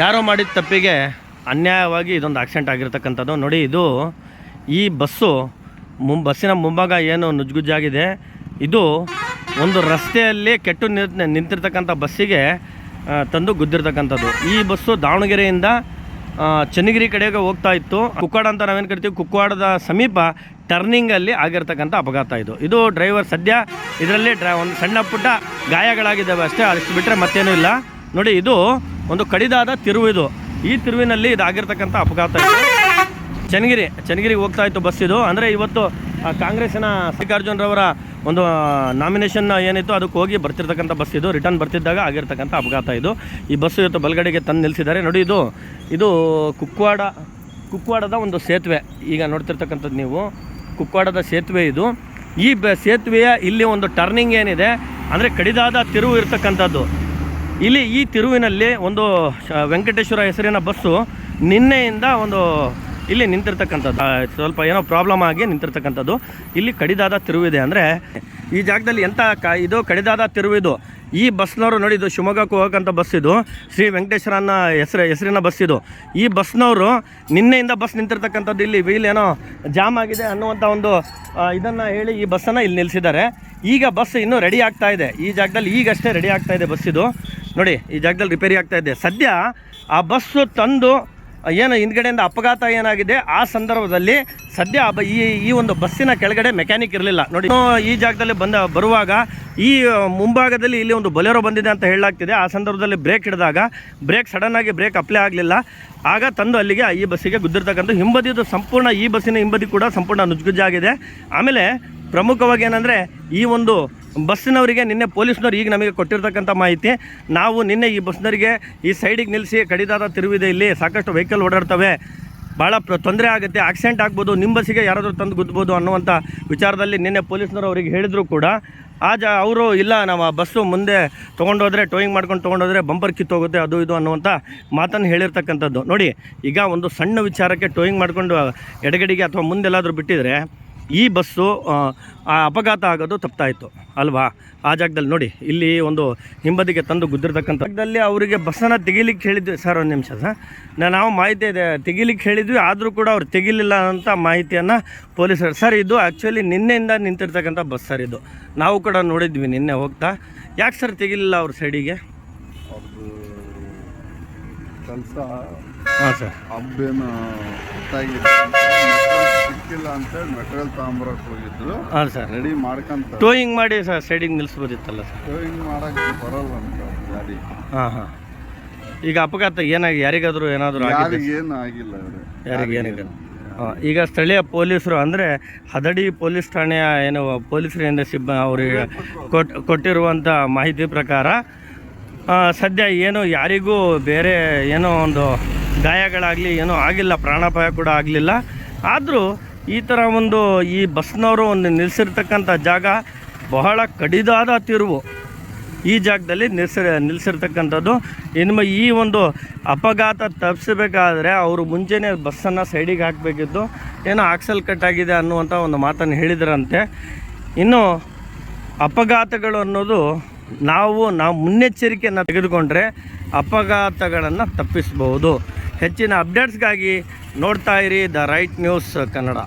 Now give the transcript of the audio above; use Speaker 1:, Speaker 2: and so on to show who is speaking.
Speaker 1: ಯಾರೋ ಮಾಡಿದ ತಪ್ಪಿಗೆ ಅನ್ಯಾಯವಾಗಿ ಇದೊಂದು ಆಕ್ಸಿಡೆಂಟ್ ಆಗಿರ್ತಕ್ಕಂಥದ್ದು. ನೋಡಿ, ಇದು ಈ ಬಸ್ಸು ಮುಂ, ಬಸ್ಸಿನ ಮುಂಭಾಗ ಏನು ನುಜ್ಗುಜ್ಜಾಗಿದೆ. ಇದು ಒಂದು ರಸ್ತೆಯಲ್ಲಿ ಕೆಟ್ಟು ನಿಂತ್ ನಿಂತಿರ್ತಕ್ಕಂಥ ಬಸ್ಸಿಗೆ ತಂದು ಗುದ್ದಿರ್ತಕ್ಕಂಥದ್ದು. ಈ ಬಸ್ಸು ದಾವಣಗೆರೆಯಿಂದ ಚನ್ನಗಿರಿ ಕಡೆಗೆ ಹೋಗ್ತಾ ಇತ್ತು. ಕುಕ್ಕಾಡ ಅಂತ ನಾವೇನು ಕರಿತೀವಿ? ಕುಕ್ಕಾಡದ ಸಮೀಪ ಟರ್ನಿಂಗಲ್ಲಿ ಆಗಿರ್ತಕ್ಕಂಥ ಅಪಘಾತ ಇದು. ಇದು ಡ್ರೈವರ್ ಸದ್ಯ ಇದರಲ್ಲಿ ಡ್ರೈ, ಒಂದು ಸಣ್ಣ ಪುಟ್ಟ ಗಾಯಗಳಾಗಿದ್ದಾವೆ ಅಷ್ಟೇ ಅಷ್ಟು ಬಿಟ್ಟರೆ ಮತ್ತೇನೂ ಇಲ್ಲ. ನೋಡಿ, ಇದು ಒಂದು ಕಡಿದಾದ ತಿರುವು ಇದು. ಈ ತಿರುವಿನಲ್ಲಿ ಇದಾಗಿರ್ತಕ್ಕಂಥ ಅಪಘಾತ ಇದೆ. ಚನ್ನಗಿರಿ, ಚನ್ನಗಿರಿಗೆ ಹೋಗ್ತಾ ಇತ್ತು ಬಸ್ ಇದು. ಅಂದರೆ ಇವತ್ತು ಕಾಂಗ್ರೆಸ್ಸಿನ ಮಲ್ಲಿಕಾರ್ಜುನರವರ ಒಂದು ನಾಮಿನೇಷನ್ ಏನಿತ್ತು, ಅದಕ್ಕೆ ಹೋಗಿ ಬರ್ತಿರ್ತಕ್ಕಂಥ ಬಸ್ ಇದು. ರಿಟರ್ನ್ ಬರ್ತಿದ್ದಾಗ ಆಗಿರ್ತಕ್ಕಂಥ ಅಪಘಾತ ಇದು. ಈ ಬಸ್ಸು ಇವತ್ತು ಬಲಗಡೆಗೆ ತಂದು ನಿಲ್ಲಿಸಿದ್ದಾರೆ. ನೋಡಿ, ಇದು ಇದು ಕುಕ್ವಾಡ, ಕುಕ್ವಾಡದ ಒಂದು ಸೇತುವೆ. ಈಗ ನೋಡ್ತಿರ್ತಕ್ಕಂಥದ್ದು ನೀವು. ಕುಕ್ವಾಡದ ಸೇತುವೆ ಇದು. ಈ ಸೇತುವೆಯ ಇಲ್ಲಿ ಒಂದು ಟರ್ನಿಂಗ್ ಏನಿದೆ. ಅಂದರೆ ಕಡಿದಾದ ತಿರುವು ಇರ್ತಕ್ಕಂಥದ್ದು. ಇಲ್ಲಿ ಈ ತಿರುವಿನಲ್ಲಿ ಒಂದು ವೆಂಕಟೇಶ್ವರ ಹೆಸರಿನ ಬಸ್ಸು ನಿನ್ನೆಯಿಂದ ಒಂದು ಇಲ್ಲಿ ನಿಂತಿರ್ತಕ್ಕಂಥದ್ದು. ಸ್ವಲ್ಪ ಏನೋ ಪ್ರಾಬ್ಲಮ್ ಆಗಿ ನಿಂತಿರ್ತಕ್ಕಂಥದ್ದು. ಇಲ್ಲಿ ಕಡಿದಾದ ತಿರುವಿದೆ ಅಂದರೆ, ಈ ಜಾಗದಲ್ಲಿ ಎಂಥ ಕ, ಇದು ಕಡಿದಾದ ತಿರುವಿದು? ಈ ಬಸ್ನವರು ನೋಡಿ, ಇದು ಶಿವಮೊಗ್ಗಕ್ಕೆ ಹೋಗೋಕ್ಕಂಥ ಬಸ್ ಇದು. ಶ್ರೀ ವೆಂಕಟೇಶ್ವರನ ಹೆಸರು, ಹೆಸರಿನ ಬಸ್ ಇದು. ಈ ಬಸ್ನವರು ನಿನ್ನೆಯಿಂದ ಬಸ್ ನಿಂತಿರ್ತಕ್ಕಂಥದ್ದು ಇಲ್ಲಿ ವೀಲ್ ಏನೋ ಜಾಮ್ ಆಗಿದೆ ಅನ್ನುವಂಥ ಒಂದು ಇದನ್ನು ಹೇಳಿ ಈ ಬಸ್ಸನ್ನು ಇಲ್ಲಿ ನಿಲ್ಲಿಸಿದ್ದಾರೆ ಈಗ ಬಸ್ ಇನ್ನೂ ರೆಡಿ ಆಗ್ತಾ ಇದೆ. ಈ ಜಾಗದಲ್ಲಿ ಈಗಷ್ಟೇ ರೆಡಿ ಆಗ್ತಾ ಇದೆ ಬಸ್ ಇದು. ನೋಡಿ, ಈ ಜಾಗದಲ್ಲಿ ರಿಪೇರಿ ಆಗ್ತಾ ಇದೆ. ಸದ್ಯ ಆ ಬಸ್ಸು ತಂದು ಏನು ಹಿಂದ್ಗಡೆಯಿಂದ ಅಪಘಾತ ಏನಾಗಿದೆ, ಆ ಸಂದರ್ಭದಲ್ಲಿ ಸದ್ಯ ಈ ಈ ಒಂದು ಬಸ್ಸಿನ ಕೆಳಗಡೆ ಮೆಕ್ಯಾನಿಕ್ ಇರಲಿಲ್ಲ. ನೋಡಿ ಈ ಜಾಗದಲ್ಲಿ ಬಂದ, ಬರುವಾಗ ಈ ಮುಂಭಾಗದಲ್ಲಿ ಇಲ್ಲಿ ಒಂದು ಬೊಲೆರೋ ಬಂದಿದೆ ಅಂತ ಹೇಳಲಾಗ್ತಿದೆ. ಆ ಸಂದರ್ಭದಲ್ಲಿ ಬ್ರೇಕ್ ಹಿಡಿದಾಗ ಬ್ರೇಕ್ ಸಡನ್ ಆಗಿ ಬ್ರೇಕ್ ಅಪ್ಲೈ ಆಗಲಿಲ್ಲ. ಆಗ ತಂದು ಅಲ್ಲಿಗೆ ಈ ಬಸ್ಸಿಗೆ ಗುದ್ದಿರ್ತಕ್ಕಂಥ ಹಿಂಬದಿದು ಸಂಪೂರ್ಣ, ಈ ಬಸ್ಸಿನ ಹಿಂಬದಿ ಕೂಡ ಸಂಪೂರ್ಣ ನುಜ್ಗುಜ್ಜಾಗಿದೆ. ಆಮೇಲೆ ಪ್ರಮುಖವಾಗಿ ಏನಂದರೆ, ಈ ಒಂದು ಬಸ್ಸಿನವರಿಗೆ ನಿನ್ನೆ ಪೊಲೀಸ್ನವ್ರು ಈಗ ನಮಗೆ ಕೊಟ್ಟಿರ್ತಕ್ಕಂಥ ಮಾಹಿತಿ. ನಾವು ನಿನ್ನೆ ಈ ಬಸ್ನವರಿಗೆ ಈ ಸೈಡಿಗೆ ನಿಲ್ಲಿಸಿ ಕಡಿದಾದ ತಿರುವಿದೆ ಇಲ್ಲಿ. ಸಾಕಷ್ಟು ವೆಹಿಕಲ್ ಓಡಾಡ್ತವೆ. ಭಾಳ ತೊಂದರೆ ಆಗುತ್ತೆ. ಆಕ್ಸಿಡೆಂಟ್ ಆಗ್ಬೋದು. ನಿಮ್ಮ ಬಸ್ಸಿಗೆ ಯಾರಾದರೂ ತಂದು ಗುದ್ದಬೋದು ಅನ್ನುವಂಥ ವಿಚಾರದಲ್ಲಿ ನಿನ್ನೆ ಪೊಲೀಸ್ನವರು ಅವರಿಗೆ ಹೇಳಿದರೂ ಕೂಡ. ಆ ಜ ಅವರು, ಇಲ್ಲ ನಾವು ಬಸ್ಸು ಮುಂದೆ ತೊಗೊಂಡೋದ್ರೆ, ಟೋಯಿಂಗ್ ಮಾಡ್ಕೊಂಡು ತೊಗೊಂಡೋದ್ರೆ ಬಂಪರ್ ಕಿತ್ತೋಗುತ್ತೆ, ಅದು ಇದು ಅನ್ನುವಂಥ ಮಾತನ್ನು ಹೇಳಿರ್ತಕ್ಕಂಥದ್ದು. ನೋಡಿ, ಈಗ ಒಂದು ಸಣ್ಣ ವಿಚಾರಕ್ಕೆ ಟೋಯಿಂಗ್ ಮಾಡ್ಕೊಂಡು ಎಡಗಡೆಗೆ ಅಥವಾ ಮುಂದೆಲ್ಲಾದರೂ ಬಿಟ್ಟಿದ್ರೆ ಈ ಬಸ್ಸು ಆ, ಅಪಘಾತ ಆಗೋದು ತಪ್ಪಾಯಿತು ಅಲ್ವಾ? ಆ ಜಾಗದಲ್ಲಿ ನೋಡಿ ಇಲ್ಲಿ ಒಂದು ಹಿಂಬದಿಗೆ ತಂದು ಗುದ್ದಿರ್ತಕ್ಕಂಥ ಜಾಗದಲ್ಲಿ ಅವರಿಗೆ ಬಸ್ಸನ್ನು ತೆಗಿಲಿಕ್ಕೆ ಹೇಳಿದ್ವಿ ಸರ್ ಒಂದು ನಿಮಿಷ ಸರ್. ನಾವು ಮಾಹಿತಿ ಇದೆ ತೆಗಿಲಿಕ್ಕೆ ಹೇಳಿದ್ವಿ ಆದರೂ ಕೂಡ ಅವ್ರು ತೆಗಿಲಿಲ್ಲ ಅಂತ ಮಾಹಿತಿಯನ್ನು ಪೊಲೀಸರು ಸರ್ ಇದು ಆ್ಯಕ್ಚುಲಿ ನಿನ್ನೆಯಿಂದ ನಿಂತಿರ್ತಕ್ಕಂಥ ಬಸ್ ಸರ್ ಇದು. ನಾವು ಕೂಡ ನೋಡಿದ್ವಿ ನಿನ್ನೆ ಹೋಗ್ತಾ. ಯಾಕೆ ಸರ್ ತೆಗಿಲಿಲ್ಲ ಅವ್ರ ಸೈಡಿಗೆ?
Speaker 2: ಕೆಲಸ
Speaker 1: ಹಾಂ ಸರ್.
Speaker 2: ಸಿಕ್ಕಿಲ್ಲ ಅಂತೇಳಿ ಮೆಟೀರಿಯಲ್ ತಗೊಂಬರಕ್ಕೆ ಹೋಗಿದ್ರು
Speaker 1: ಹಾಂ ಸರ್.
Speaker 2: ರೆಡಿ ಮಾಡ್ಕೊಂತ.
Speaker 1: ಟೋಯಿಂಗ್ ಮಾಡಿ ಸರ್ ಸೈಡಿಗೆ ನಿಲ್ಸ್ಬೋದಿತ್ತಲ್ಲ ಸರ್.
Speaker 2: ಟೋಯಿಂಗ್ ಮಾಡಕ್ಕೆ ಬರಲ್ಲ ಅಂತ ಗಾಡಿ.
Speaker 1: ಹಾಂ ಹಾಂ. ಈಗ ಅಪಘಾತ ಏನಾಗಿ ಯಾರಿಗಾದರೂ ಏನಾದರೂ ಆಗಿದೆ
Speaker 2: ಯಾರಿಗೆ ಏನು ಆಗಿಲ್ಲ ಇವ್ರೆ.
Speaker 1: ಯಾರಿಗೆ ಏನಿದೆ ಆ, ಈಗ ಸ್ಥಳೀಯ ಪೊಲೀಸರು ಅಂದರೆ ಹದಡಿ ಪೊಲೀಸ್ ಠಾಣೆಯ ಏನು ಪೊಲೀಸರಿಂದ ಸಿಬ್ಬ ಅವರಿಗೆ ಕೊಟ್ ಕೊಟ್ಟಿರುವಂಥ ಮಾಹಿತಿ ಪ್ರಕಾರ ಆ, ಸದ್ಯ ಏನು ಯಾರಿಗೂ ಬೇರೆ ಏನೋ ಒಂದು ಗಾಯಗಳಾಗಲಿ ಏನೂ ಆಗಿಲ್ಲ ಪ್ರಾಣಾಪಾಯ ಕೂಡ ಆಗಲಿಲ್ಲ. ಆದರೂ ಈ ಥರ ಒಂದು ಈ ಬಸ್ನವರು ಒಂದು ನಿಲ್ಲಿಸಿರ್ತಕ್ಕಂಥ ಜಾಗ ಬಹಳ ಕಡಿದಾದ ತಿರುವು. ಈ ಜಾಗದಲ್ಲಿ ನಿಲ್ಸಿ ನಿಲ್ಲಿಸಿರ್ತಕ್ಕಂಥದ್ದು ಇನ್ನು ಈ ಒಂದು ಅಪಘಾತ ತಪ್ಪಿಸಬೇಕಾದ್ರೆ ಅವರು ಮುಂಚೆನೇ ಬಸ್ಸನ್ನು ಸೈಡಿಗೆ ಹಾಕಬೇಕಿತ್ತು. ಏನೋ ಆಕ್ಸಲ್ ಕಟ್ ಆಗಿದೆ ಅನ್ನುವಂಥ ಒಂದು ಮಾತನ್ನು ಹೇಳಿದ್ರಂತೆ. ಇನ್ನು ಅಪಘಾತಗಳು ಅನ್ನೋದು ನಾವು ನಾವು ಮುನ್ನೆಚ್ಚರಿಕೆಯನ್ನು ತೆಗೆದುಕೊಂಡ್ರೆ ಅಪಘಾತಗಳನ್ನು ತಪ್ಪಿಸ್ಬೋದು. ಹೆಚ್ಚಿನ ಅಪ್ಡೇಟ್ಸ್ಗಾಗಿ ನೋಡ್ತಾ ಇರಿ ದ ರೈಟ್ ನ್ಯೂಸ್ ಕನ್ನಡ